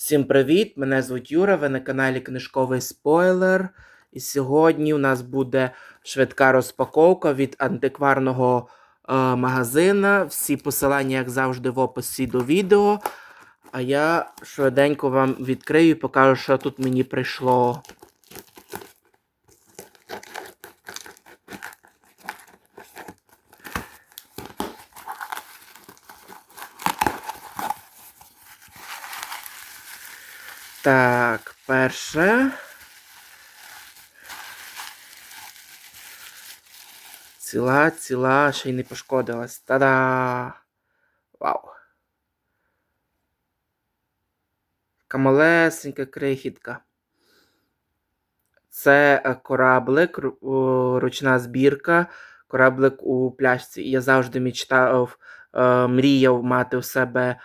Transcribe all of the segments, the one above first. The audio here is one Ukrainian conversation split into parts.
Всім привіт! Мене звуть Юра, ви на каналі Книжковий Спойлер. І сьогодні у нас буде швидка розпаковка від антикварного е, магазина. Всі посилання, як завжди, в описі до відео. А я швиденько вам відкрию і покажу, що тут мені прийшло. Так, перше. Ціла, ціла, ще й не пошкодилась. Та-да! Вау! Така малесенька крихітка. Це е, кораблик, ручна збірка, кораблик у пляшці. І я завжди мечтав, е, мріяв мати у себе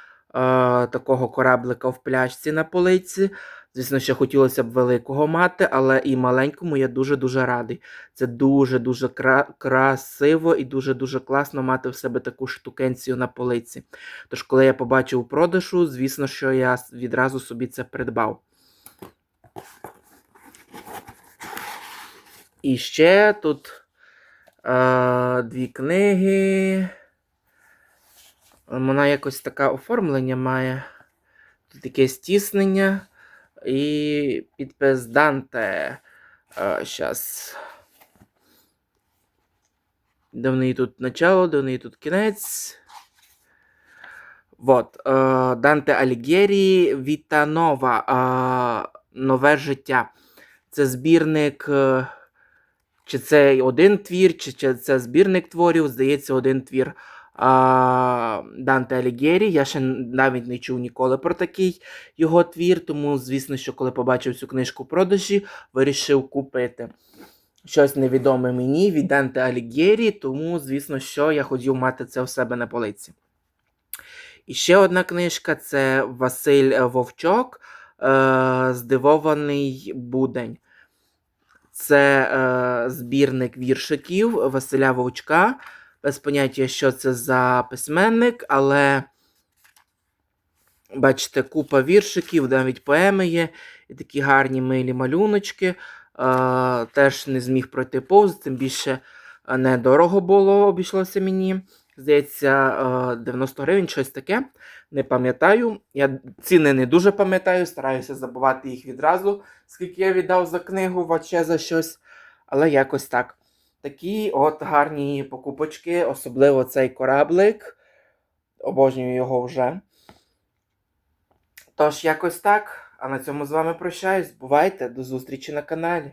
такого кораблика в пляшці на полиці. Звісно, ще хотілося б великого мати, але і маленькому я дуже-дуже радий. Це дуже-дуже кра- красиво і дуже-дуже класно мати в себе таку штукенцію на полиці. Тож, коли я побачив у продажу, звісно, що я відразу собі це придбав. І ще тут е, дві книги. Вона якось таке оформлення має. Тут якесь тіснення. І підпис Данте. Е, щас. Де в неї тут начало, де в неї тут кінець. Вот. Е, Данте Алігєрі Віта Нова. Е, Нове життя. Це збірник. е, Чи це один твір, чи це збірник творів, здається, один твір а, Данте Алігєрі. Я ще навіть не чув ніколи про такий його твір, тому, звісно, що коли побачив цю книжку в продажі, вирішив купити. Щось невідоме мені від Данте Алігєрі, тому, звісно, що я хотів мати це у себе на полиці. І ще одна книжка це Василь Вовчок, е, Здивований будень. Це е, збірник віршиків Василя Вовчка. Без поняття, що це за письменник, але бачите, купа віршиків, навіть поеми є, і такі гарні милі малюночки. Е, теж не зміг пройти повз, тим більше недорого було, обійшлося мені. Здається, е, 90 гривень, щось таке. Не пам'ятаю. Я ціни не дуже пам'ятаю, стараюся забувати їх відразу, скільки я віддав за книгу, ваче за щось. Але якось так. Такі от гарні покупочки, особливо цей кораблик. Обожнюю його вже. Тож, якось так. А на цьому з вами прощаюсь. Бувайте, до зустрічі на каналі.